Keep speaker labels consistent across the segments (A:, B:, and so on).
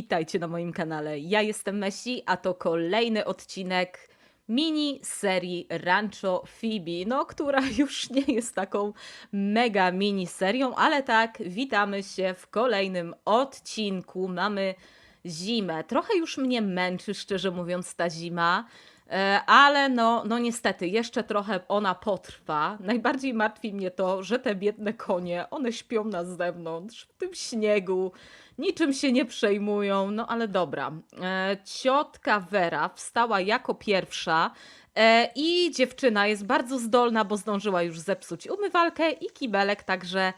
A: Witajcie na moim kanale. Ja jestem Messi, a to kolejny odcinek mini serii Rancho Phoebe, no która już nie jest taką mega mini serią, ale tak, witamy się w kolejnym odcinku. Mamy zimę. Trochę już mnie męczy, szczerze mówiąc, ta zima. E, Ale no, no niestety, jeszcze trochę ona potrwa. Najbardziej martwi mnie to, że te biedne konie, one śpią na zewnątrz, w tym śniegu, niczym się nie przejmują. No ale dobra. E, Ciotka Vera wstała jako pierwsza e, i dziewczyna jest bardzo zdolna, bo zdążyła już zepsuć umywalkę i kibelek, także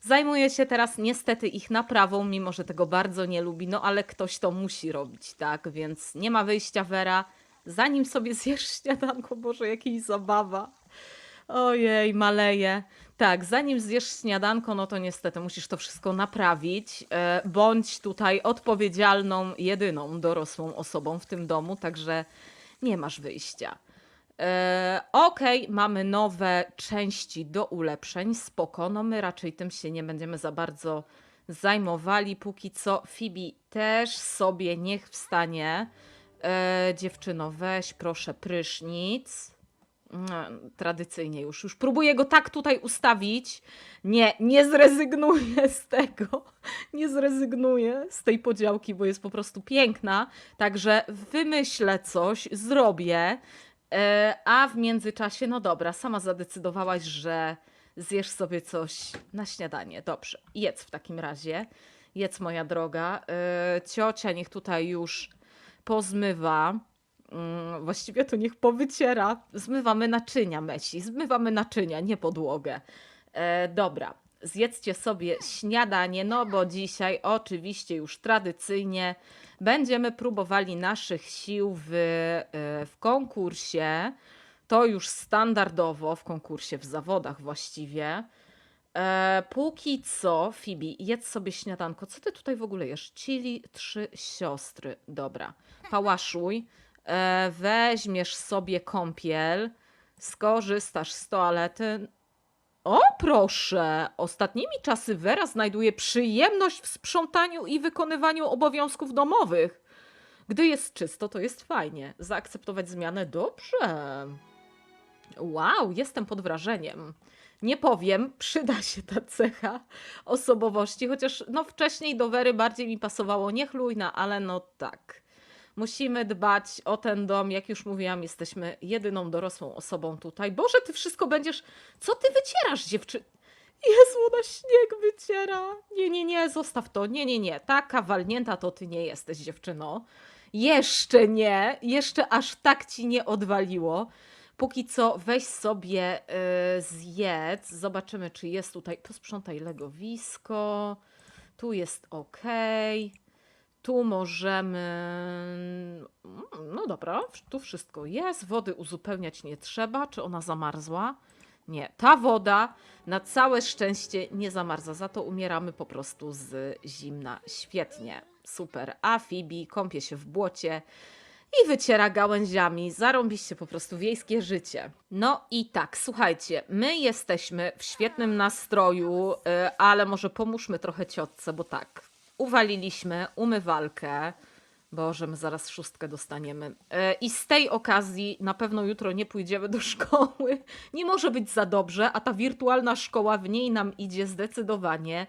A: zajmuje się teraz niestety ich naprawą, mimo że tego bardzo nie lubi, no ale ktoś to musi robić, tak? Więc nie ma wyjścia Vera zanim sobie zjesz śniadanko, Boże, jakiej zabawa. Ojej, maleje. Tak, zanim zjesz śniadanko, no to niestety musisz to wszystko naprawić. E, bądź tutaj odpowiedzialną, jedyną dorosłą osobą w tym domu, także nie masz wyjścia. E, Okej, mamy nowe części do ulepszeń. Spoko, no my raczej tym się nie będziemy za bardzo zajmowali. Póki co Fibi też sobie niech wstanie. E, dziewczyno, weź proszę prysznic. Mm, Tradycyjnie już. Już próbuję go tak tutaj ustawić. Nie, nie zrezygnuję z tego. Nie zrezygnuję z tej podziałki, bo jest po prostu piękna. Także wymyślę coś, zrobię. E, a w międzyczasie, no dobra, sama zadecydowałaś, że zjesz sobie coś na śniadanie. Dobrze, jedz w takim razie. Jedz, moja droga. E, ciocia niech tutaj już pozmywa. Mm, Właściwie to niech powyciera. Zmywamy naczynia, Mesi. Zmywamy naczynia, nie podłogę. E, dobra, zjedzcie sobie śniadanie, no bo dzisiaj oczywiście już tradycyjnie będziemy próbowali naszych sił w, e, w konkursie. To już standardowo w konkursie, w zawodach właściwie. E, póki co, Fibi, jedz sobie śniadanko. Co ty tutaj w ogóle jesz? Chili, trzy siostry. Dobra. Pałaszuj. E, weźmiesz sobie kąpiel. Skorzystasz z toalety. O, proszę! Ostatnimi czasy Vera znajduje przyjemność w sprzątaniu i wykonywaniu obowiązków domowych. Gdy jest czysto, to jest fajnie. Zaakceptować zmianę? Dobrze. Wow, jestem pod wrażeniem. Nie powiem, przyda się ta cecha osobowości, chociaż no wcześniej do Wery bardziej mi pasowało niechlujna, ale no tak. Musimy dbać o ten dom, jak już mówiłam, jesteśmy jedyną dorosłą osobą tutaj. Boże, ty wszystko będziesz... Co ty wycierasz, dziewczy... Jezu, ona śnieg wyciera. Nie, nie, nie, zostaw to. Nie, nie, nie. Taka walnięta to ty nie jesteś, dziewczyno. Jeszcze nie. Jeszcze aż tak ci nie odwaliło. Póki co weź sobie y, zjedz. Zobaczymy, czy jest tutaj. Posprzątaj legowisko. Tu jest ok. Tu możemy. Mm, No dobra, tu wszystko jest. Wody uzupełniać nie trzeba. Czy ona zamarzła? Nie. Ta woda na całe szczęście nie zamarza. Za to umieramy po prostu z zimna. Świetnie. Super. A Fibi kąpie się w błocie i wyciera gałęziami. Zarąbiście po prostu wiejskie życie. No i tak, słuchajcie, my jesteśmy w świetnym nastroju, y, ale może pomóżmy trochę ciotce, bo tak, uwaliliśmy umywalkę. Boże, my zaraz szóstkę dostaniemy. E, I z tej okazji na pewno jutro nie pójdziemy do szkoły. Nie może być za dobrze, a ta wirtualna szkoła w niej nam idzie zdecydowanie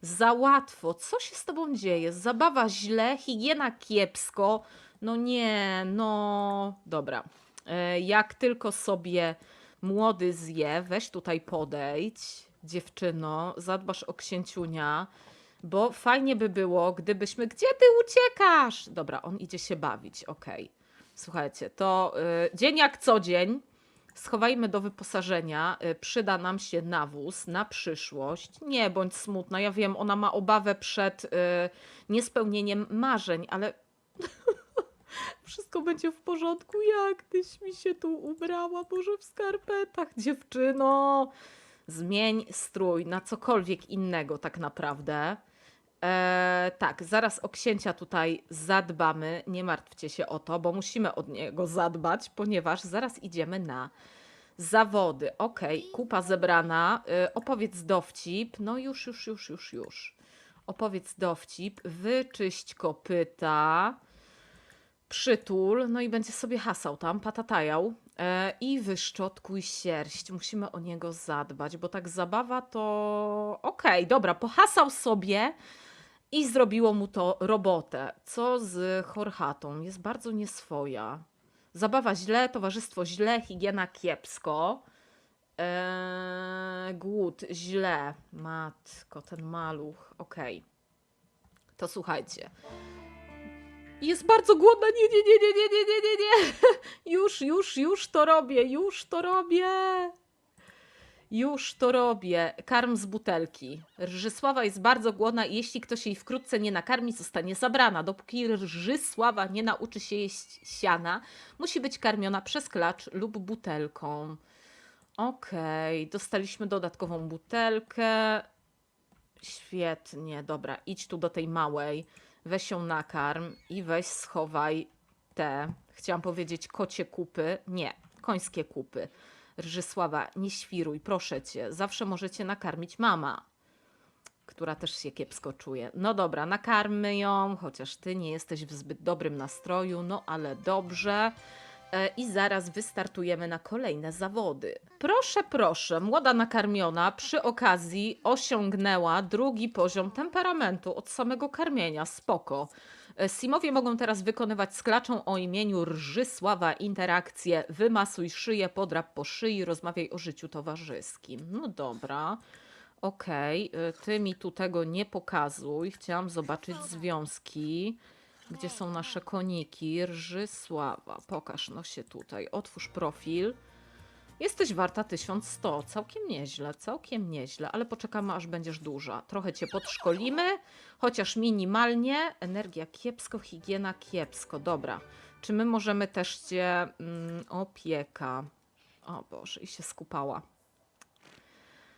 A: za łatwo. Co się z tobą dzieje? Zabawa źle, higiena kiepsko. No nie, no dobra. E, Jak tylko sobie młody zje, weź tutaj podejdź, dziewczyno, zadbasz o księciunia, bo fajnie by było, gdybyśmy. Gdzie ty uciekasz? Dobra, on idzie się bawić, okej. Słuchajcie, to y, dzień jak co dzień. Schowajmy do wyposażenia. Y, przyda nam się nawóz na przyszłość. Nie bądź smutna. Ja wiem, ona ma obawę przed y, niespełnieniem marzeń, ale wszystko będzie w porządku. Jak tyś mi się tu ubrała? Boże, w skarpetach, dziewczyno. Zmień strój na cokolwiek innego, tak naprawdę. E, tak, zaraz o księcia tutaj zadbamy. Nie martwcie się o to, bo musimy od niego zadbać, ponieważ zaraz idziemy na zawody. Okej, kupa zebrana. E, opowiedz dowcip. No już, już, już, już, już. Opowiedz dowcip, wyczyść kopyta, przytul, no i będzie sobie hasał tam, patatajał e, i wyszczotkuj sierść. Musimy o niego zadbać, bo tak zabawa to okej, dobra, pohasał sobie i zrobiło mu to robotę. Co z chorchatą? Jest bardzo nieswoja. Zabawa źle, towarzystwo źle, higiena kiepsko. Eee, głód źle. Matko, ten maluch. Okej. To słuchajcie. Jest bardzo głodna. Nie, nie, nie, nie, nie, nie, nie, nie, nie. Już, już, już to robię. Już to robię. Już to robię. Karm z butelki. Rżysława jest bardzo głodna i jeśli ktoś jej wkrótce nie nakarmi, zostanie zabrana. Dopóki Rżysława nie nauczy się jeść siana, musi być karmiona przez klacz lub butelką. Okej, dostaliśmy dodatkową butelkę. Świetnie, dobra, idź tu do tej małej, weź ją nakarm i weź schowaj te, chciałam powiedzieć kocie kupy, nie, końskie kupy. Rżysława, nie świruj, proszę cię, zawsze możecie nakarmić mama, która też się kiepsko czuje. No dobra, nakarmy ją, chociaż ty nie jesteś w zbyt dobrym nastroju, no ale dobrze. E, I zaraz wystartujemy na kolejne zawody. Proszę, proszę, młoda nakarmiona przy okazji osiągnęła drugi poziom temperamentu od samego karmienia. Spoko. E, Simowie mogą teraz wykonywać z klaczą o imieniu Rżysława interakcje wymasuj szyję, podrap po szyi, rozmawiaj o życiu towarzyskim. No dobra. Okej, e, ty mi tu tego nie pokazuj. Chciałam zobaczyć związki. Gdzie są nasze koniki? Rżysława, pokaż no się tutaj. Otwórz profil. Jesteś warta 1100. Całkiem nieźle, całkiem nieźle, ale poczekamy aż będziesz duża. Trochę cię podszkolimy, chociaż minimalnie. Energia kiepsko, higiena kiepsko. Dobra. Czy my możemy też cię... Mm, opieka. O Boże, i się skupała.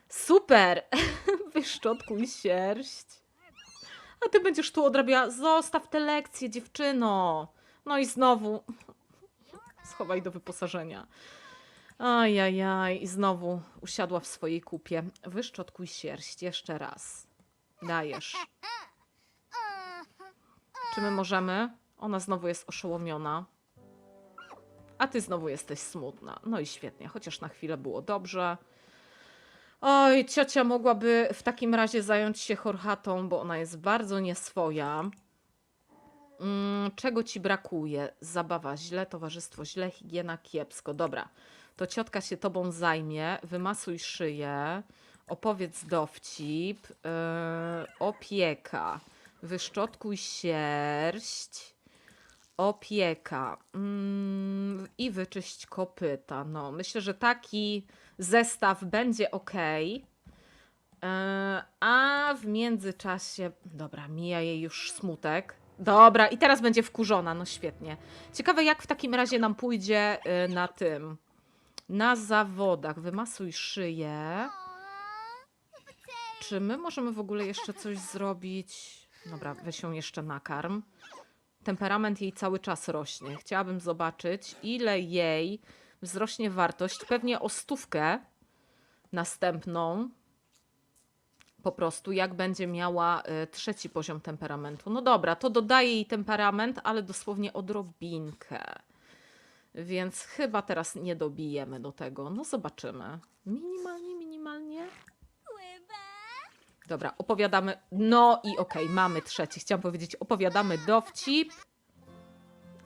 A: Super! Wyszczotkuj sierść. A ty będziesz tu odrabiała. Zostaw te lekcje, dziewczyno. No i znowu. Schowaj do wyposażenia. Ajajaj. I znowu usiadła w swojej kupie. Wyszczotkuj sierść. Jeszcze raz. Dajesz. Czy my możemy? Ona znowu jest oszołomiona. A ty znowu jesteś smutna. No i świetnie. Chociaż na chwilę było dobrze. Oj, ciocia mogłaby w takim razie zająć się chorchatą, bo ona jest bardzo nieswoja. Mm, czego ci brakuje? Zabawa źle, towarzystwo źle, higiena kiepsko. Dobra, to ciotka się tobą zajmie. Wymasuj szyję, opowiedz dowcip, yy, opieka, wyszczotkuj sierść, opieka mm, i wyczyść kopyta. No, myślę, że taki zestaw będzie ok. A w międzyczasie, dobra, mija jej już smutek. Dobra, i teraz będzie wkurzona, no świetnie. Ciekawe, jak w takim razie nam pójdzie y, na tym, na zawodach. Wymasuj szyję. Czy my możemy w ogóle jeszcze coś zrobić? Dobra, weź ją jeszcze nakarm. Temperament jej cały czas rośnie. Chciałabym zobaczyć, ile jej wzrośnie wartość. Pewnie o stówkę następną. Po prostu, jak będzie miała y, trzeci poziom temperamentu. No dobra, to dodaje jej temperament, ale dosłownie odrobinkę. Więc chyba teraz nie dobijemy do tego. No zobaczymy. Minimalnie, minimalnie. Dobra, opowiadamy. No i okej, mamy trzeci. Chciałam powiedzieć, opowiadamy dowcip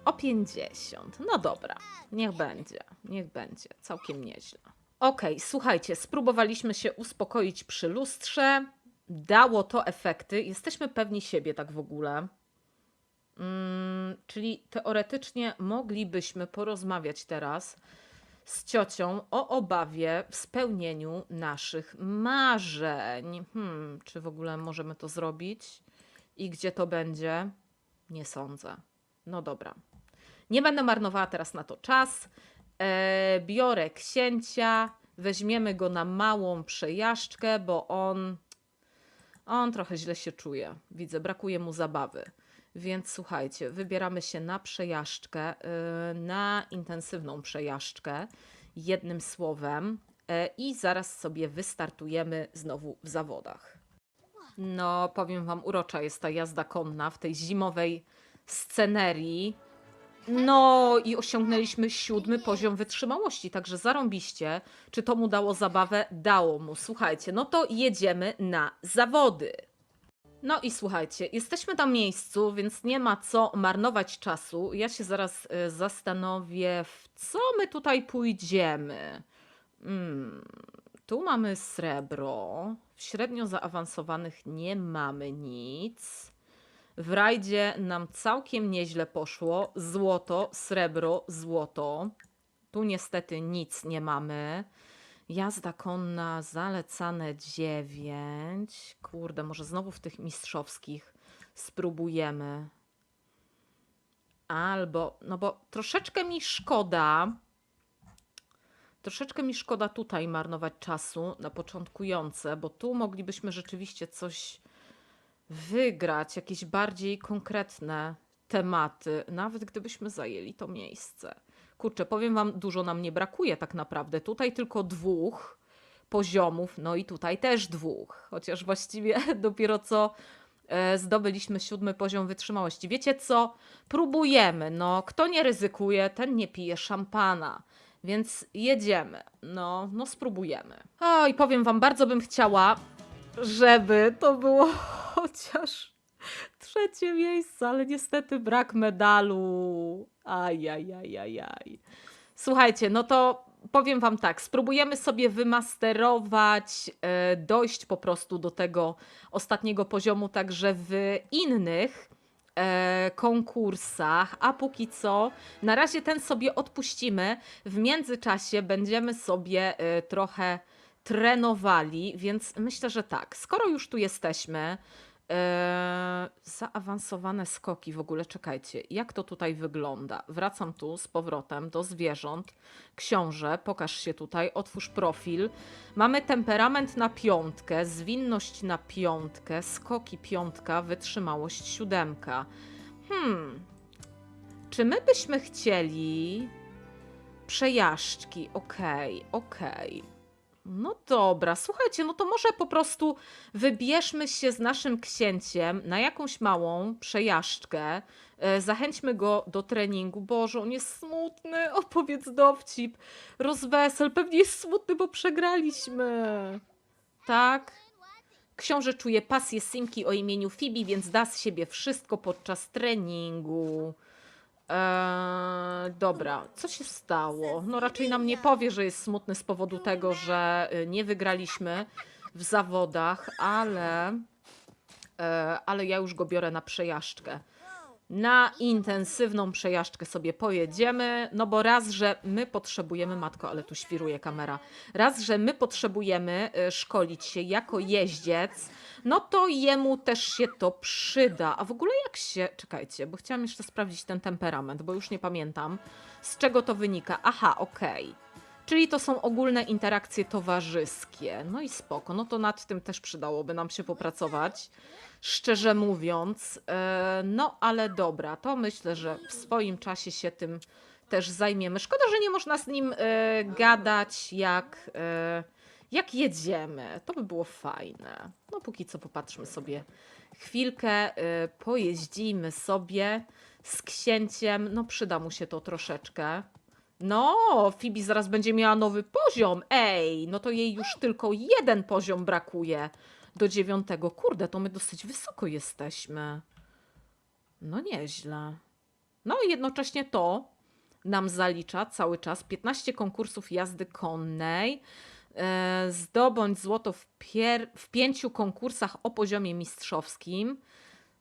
A: o 50. No dobra, niech będzie, niech będzie. Całkiem nieźle. Okej, słuchajcie, spróbowaliśmy się uspokoić przy lustrze. Dało to efekty. Jesteśmy pewni siebie tak w ogóle. Mm, czyli teoretycznie moglibyśmy porozmawiać teraz z ciocią o obawie w spełnieniu naszych marzeń. Hmm, czy w ogóle możemy to zrobić? I gdzie to będzie? Nie sądzę. No dobra. Nie będę marnowała teraz na to czas. E, biorę księcia, weźmiemy go na małą przejażdżkę, bo on, on trochę źle się czuje. Widzę, brakuje mu zabawy. Więc słuchajcie, wybieramy się na przejażdżkę, y, na intensywną przejażdżkę, jednym słowem, e, i zaraz sobie wystartujemy znowu w zawodach. No, powiem wam, urocza jest ta jazda konna w tej zimowej scenerii. No i osiągnęliśmy siódmy poziom wytrzymałości, także zarąbiście. Czy to mu dało zabawę? Dało mu. Słuchajcie, no to jedziemy na zawody. No i słuchajcie, jesteśmy na miejscu, więc nie ma co marnować czasu. Ja się zaraz y, zastanowię, w co my tutaj pójdziemy. Mm, tu mamy srebro. W średnio zaawansowanych nie mamy nic. W rajdzie nam całkiem nieźle poszło. Złoto, srebro, złoto. Tu niestety nic nie mamy. Jazda konna zalecane 9. Kurde, może znowu w tych mistrzowskich spróbujemy. Albo, no bo troszeczkę mi szkoda. Troszeczkę mi szkoda tutaj marnować czasu na początkujące, bo tu moglibyśmy rzeczywiście coś wygrać, jakieś bardziej konkretne tematy, nawet gdybyśmy zajęli to miejsce. Kurczę, powiem wam, dużo nam nie brakuje tak naprawdę. Tutaj tylko dwóch poziomów, no i tutaj też dwóch, chociaż właściwie dopiero co e, zdobyliśmy siódmy poziom wytrzymałości. Wiecie co? Próbujemy. No, kto nie ryzykuje, ten nie pije szampana. Więc jedziemy. No, no spróbujemy. O, i powiem wam, bardzo bym chciała, żeby to było chociaż trzecie miejsce, ale niestety brak medalu. Ajajajajaj. Słuchajcie, no to powiem wam tak, spróbujemy sobie wymasterować, e, dojść po prostu do tego ostatniego poziomu, także w innych e, konkursach, a póki co, na razie ten sobie odpuścimy. W międzyczasie będziemy sobie e, trochę trenowali, więc myślę, że tak. Skoro już tu jesteśmy, e, zaawansowane skoki w ogóle, czekajcie, jak to tutaj wygląda? Wracam tu z powrotem do zwierząt. Książę, pokaż się tutaj, otwórz profil. Mamy temperament na piątkę, zwinność na piątkę, skoki piątka, wytrzymałość siódemka. Hmm, czy my byśmy chcieli przejażdżki? Okej, okej. No dobra, słuchajcie, no to może po prostu wybierzmy się z naszym księciem na jakąś małą przejażdżkę. E, Zachęćmy go do treningu. Boże, on jest smutny. Opowiedz dowcip. Rozwesel. Pewnie jest smutny, bo przegraliśmy. Tak? Książę czuje pasję Simki o imieniu Phoebe, więc da z siebie wszystko podczas treningu. Eee, dobra, co się stało? No raczej nam nie powie, że jest smutny z powodu tego, że y, nie wygraliśmy w zawodach, ale, e, ale ja już go biorę na przejażdżkę. Na intensywną przejażdżkę sobie pojedziemy, no bo raz, że my potrzebujemy, matko, ale tu świruje kamera, raz, że my potrzebujemy y, szkolić się jako jeździec, no to jemu też się to przyda. A w ogóle jak się. Czekajcie, bo chciałam jeszcze sprawdzić ten temperament, bo już nie pamiętam, z czego to wynika. Aha, okej. Czyli to są ogólne interakcje towarzyskie. No i spoko, no to nad tym też przydałoby nam się popracować. Szczerze mówiąc, e, no ale dobra, to myślę, że w swoim czasie się tym też zajmiemy. Szkoda, że nie można z nim e, gadać, jak, e, jak jedziemy. To by było fajne. No póki co popatrzmy sobie chwilkę, pojeździmy sobie z księciem. No przyda mu się to troszeczkę. No, Fibi zaraz będzie miała nowy poziom. Ej, no to jej już tylko jeden poziom brakuje do dziewiątego. Kurde, to my dosyć wysoko jesteśmy. No nieźle. No i jednocześnie to nam zalicza cały czas 15 konkursów jazdy konnej. E, zdobądź złoto w, pier- w pięciu konkursach o poziomie mistrzowskim.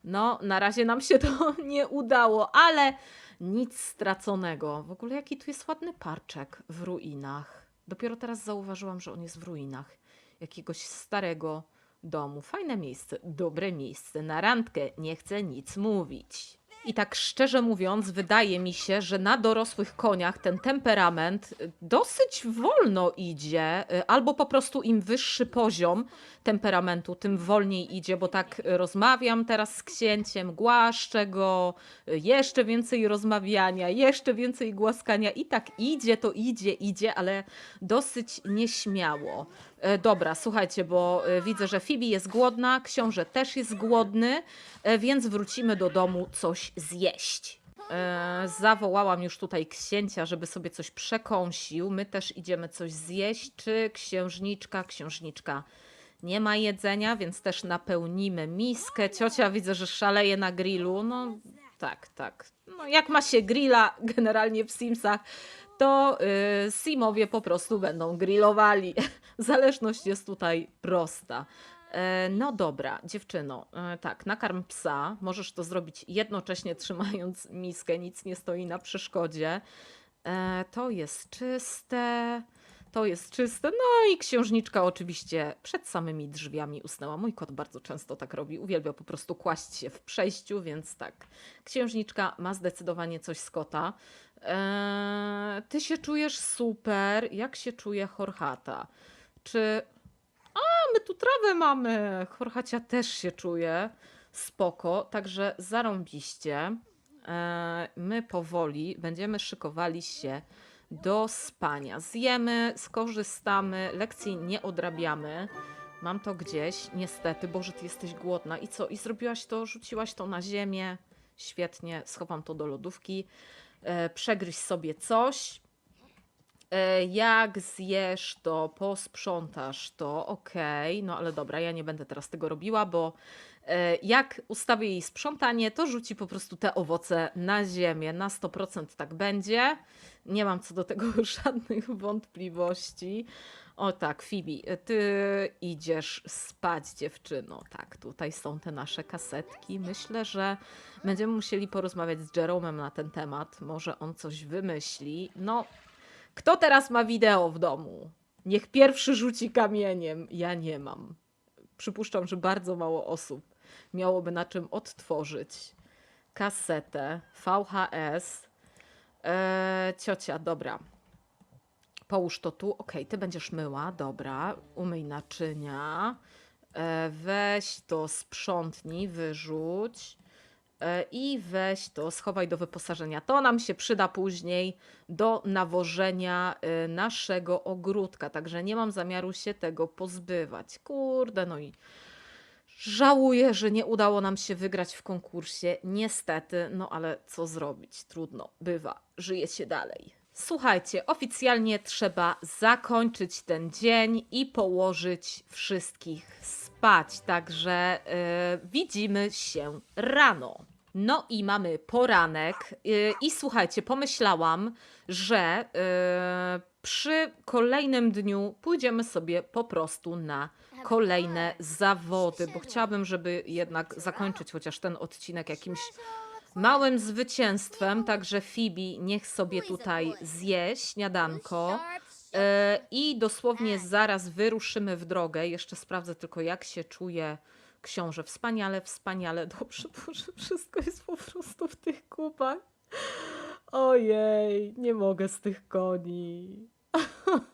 A: No, na razie nam się to nie udało, ale nic straconego. W ogóle jaki tu jest ładny parczek w ruinach. Dopiero teraz zauważyłam, że on jest w ruinach jakiegoś starego domu. Fajne miejsce, dobre miejsce na randkę. Nie chcę nic mówić. I tak szczerze mówiąc, wydaje mi się, że na dorosłych koniach ten temperament y, dosyć wolno idzie, y, albo po prostu im wyższy poziom temperamentu, tym wolniej idzie, bo tak rozmawiam teraz z księciem, głaszczę go, y, jeszcze więcej rozmawiania, jeszcze więcej głaskania i tak idzie, to idzie, idzie, ale dosyć nieśmiało. E, Dobra, słuchajcie, bo e, widzę, że Fibi jest głodna, książę też jest głodny, e, więc wrócimy do domu coś zjeść. Zawołałam już tutaj księcia, żeby sobie coś przekąsił. My też idziemy coś zjeść. Czy księżniczka, księżniczka nie ma jedzenia, więc też napełnimy miskę. Ciocia widzę, że szaleje na grillu. No tak, tak. No, jak ma się grilla generalnie w Simsach, to y, Simowie po prostu będą grillowali. Zależność jest tutaj prosta. E, No dobra, dziewczyno, e, tak, nakarm psa. Możesz to zrobić jednocześnie trzymając miskę, nic nie stoi na przeszkodzie. E, To jest czyste, to jest czyste. No i księżniczka oczywiście przed samymi drzwiami usnęła. Mój kot bardzo często tak robi, uwielbia po prostu kłaść się w przejściu, więc tak. Księżniczka ma zdecydowanie coś z kota. Eee, ty się czujesz super. Jak się czuje Horchata? Czy. A, my tu trawę mamy. Horchacia też się czuje spoko, także zarąbiście. Eee, my powoli będziemy szykowali się do spania. Zjemy, skorzystamy, lekcji nie odrabiamy. Mam to gdzieś, niestety. Boże, ty jesteś głodna. I co? I zrobiłaś to, rzuciłaś to na ziemię. Świetnie, schowam to do lodówki. E, przegryź sobie coś. E, jak zjesz to, posprzątasz to, okej, no ale dobra, ja nie będę teraz tego robiła, bo e, jak ustawię jej sprzątanie, to rzuci po prostu te owoce na ziemię. Na 100% tak będzie. Nie mam co do tego żadnych wątpliwości. O tak, Fibi, ty idziesz spać, dziewczyno. Tak, tutaj są te nasze kasetki. Myślę, że będziemy musieli porozmawiać z Jeromem na ten temat. Może on coś wymyśli. No, kto teraz ma wideo w domu? Niech pierwszy rzuci kamieniem. Ja nie mam. Przypuszczam, że bardzo mało osób miałoby na czym odtworzyć kasetę VHS. Eee, ciocia, dobra. Połóż to tu. Okej, ty będziesz myła. Dobra. Umyj naczynia. E, weź to, sprzątnij, wyrzuć. E, I weź to, schowaj do wyposażenia. To nam się przyda później do nawożenia e, naszego ogródka. Także nie mam zamiaru się tego pozbywać. Kurde, no i żałuję, że nie udało nam się wygrać w konkursie. Niestety, no ale co zrobić? Trudno, bywa, żyje się dalej. Słuchajcie, oficjalnie trzeba zakończyć ten dzień i położyć wszystkich spać. Także e, widzimy się rano. No i mamy poranek. Yy, I słuchajcie, pomyślałam, że yy, przy kolejnym dniu pójdziemy sobie po prostu na kolejne zawody, bo chciałabym, żeby jednak zakończyć chociaż ten odcinek jakimś małym zwycięstwem. Także Fibi niech sobie tutaj zje śniadanko. E, I dosłownie zaraz wyruszymy w drogę. Jeszcze sprawdzę tylko, jak się czuje książę. Wspaniale, wspaniale. Dobrze, Boże, wszystko jest po prostu w tych kupach. Ojej, nie mogę z tych koni.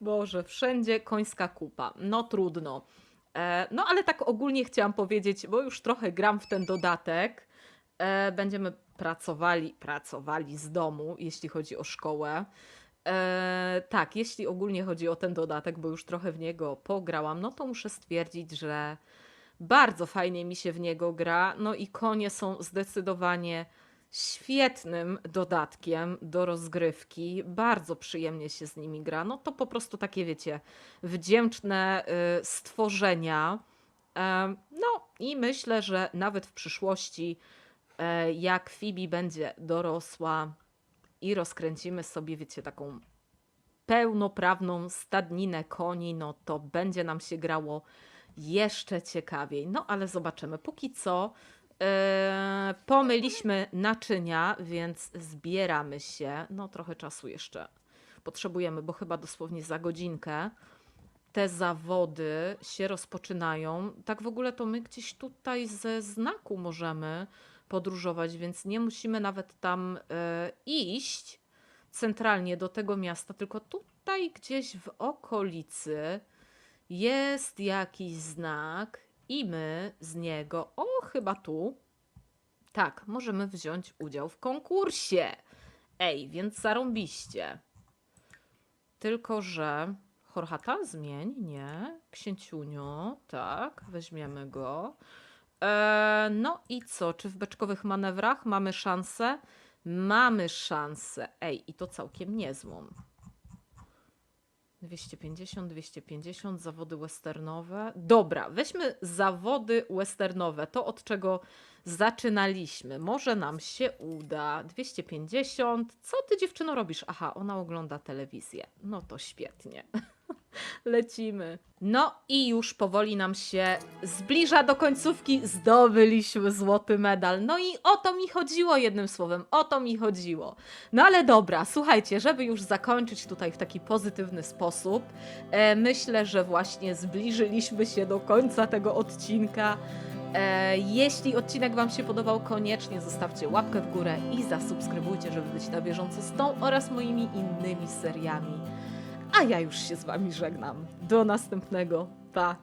A: Boże, wszędzie końska kupa. No trudno. E, no ale tak ogólnie chciałam powiedzieć, bo już trochę gram w ten dodatek. E, będziemy pracowali, pracowali z domu, jeśli chodzi o szkołę. E, tak, jeśli ogólnie chodzi o ten dodatek, bo już trochę w niego pograłam, no to muszę stwierdzić, że bardzo fajnie mi się w niego gra. No i konie są zdecydowanie świetnym dodatkiem do rozgrywki. Bardzo przyjemnie się z nimi gra. No to po prostu takie, wiecie, wdzięczne y, stworzenia. No i myślę, że nawet w przyszłości, e, jak Fibi będzie dorosła i rozkręcimy sobie, wiecie, taką pełnoprawną stadninę koni, no to będzie nam się grało jeszcze ciekawiej. No ale zobaczymy. Póki co pomyliśmy naczynia, więc zbieramy się. No trochę czasu jeszcze potrzebujemy, bo chyba dosłownie za godzinkę te zawody się rozpoczynają. Tak w ogóle to my gdzieś tutaj ze znaku możemy podróżować, więc nie musimy nawet tam e, iść centralnie do tego miasta, tylko tutaj gdzieś w okolicy jest jakiś znak i my z niego, o chyba tu, tak, możemy wziąć udział w konkursie. Ej, więc zarąbiście. Tylko, że Chorchata zmień, nie. Księciunio, tak, weźmiemy go. E, no i co, czy w beczkowych manewrach mamy szansę? Mamy szansę. Ej, i to całkiem niezłą. 250, 250, zawody westernowe. Dobra, weźmy zawody westernowe, to od czego zaczynaliśmy. Może nam się uda. 250. Co ty dziewczyno robisz? Aha, ona ogląda telewizję. No to świetnie. Lecimy. No i już powoli nam się zbliża do końcówki. Zdobyliśmy złoty medal. No i o to mi chodziło jednym słowem. O to mi chodziło. No ale dobra, słuchajcie, żeby już zakończyć tutaj w taki pozytywny sposób, e, myślę, że właśnie zbliżyliśmy się do końca tego odcinka. E, jeśli odcinek Wam się podobał, koniecznie zostawcie łapkę w górę i zasubskrybujcie, żeby być na bieżąco z tą oraz moimi innymi seriami. A ja już się z Wami żegnam. Do następnego. Pa!